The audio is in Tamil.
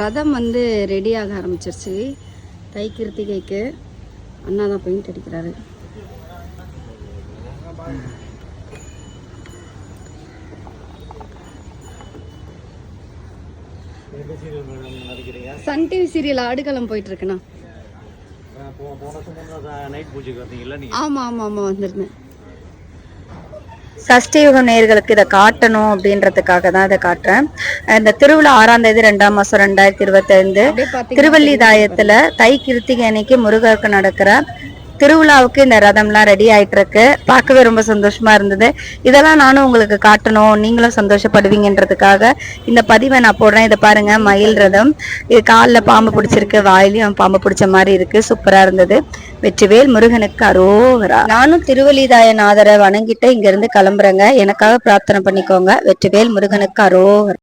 ரதம் வந்து ரெடி ஆக ஆரம்பிச்சிருச்சு. தை கிருத்திகைக்கு அண்ணா தான் பெயிண்ட் அடிக்கிறாரு. சன் டிவி சீரியல் ஆடுகளம் போயிட்டு இருக்குண்ணா ஆமா ஆமா ஆமா வந்திருந்தேன். சஷ்டியுகம் நேர்களுக்கு இதை காட்டணும் அப்படின்றதுக்காக தான் இதை காட்டுறேன். இந்த திருவிழா ஆறாம் தேதி ரெண்டாம் மாசம் ரெண்டாயிரத்தி இருபத்தைந்து திருவல்லிதாயத்துல தை கிருத்திகை அன்னைக்கு முருகருக்கு நடக்கிற திருவிழாவுக்கு இந்த ரதம்லாம் ரெடி ஆயிட்டு இருக்கு பார்க்கவே ரொம்ப சந்தோஷமா இருந்தது. இதெல்லாம் நானும் உங்களுக்கு காட்டணும். நீங்களும் சந்தோஷப்படுவீங்கன்றதுக்காக இந்த பதிவை நான் போடுறேன். இதை பாருங்க மயில் ரதம். இது காலில் பாம்பு பிடிச்சிருக்கு வாயிலையும் பாம்பு பிடிச்ச மாதிரி இருக்கு. சூப்பரா இருந்தது. வெற்றிவேல் முருகனுக்கு அரோகரா. நானும் திருவல்லிதாயநாதரை வணங்கிட்டு இங்க இருந்து கிளம்புறேங்க. எனக்காக பிரார்த்தனை பண்ணிக்கோங்க. வெற்றிவேல் முருகனுக்கு அரோகரா.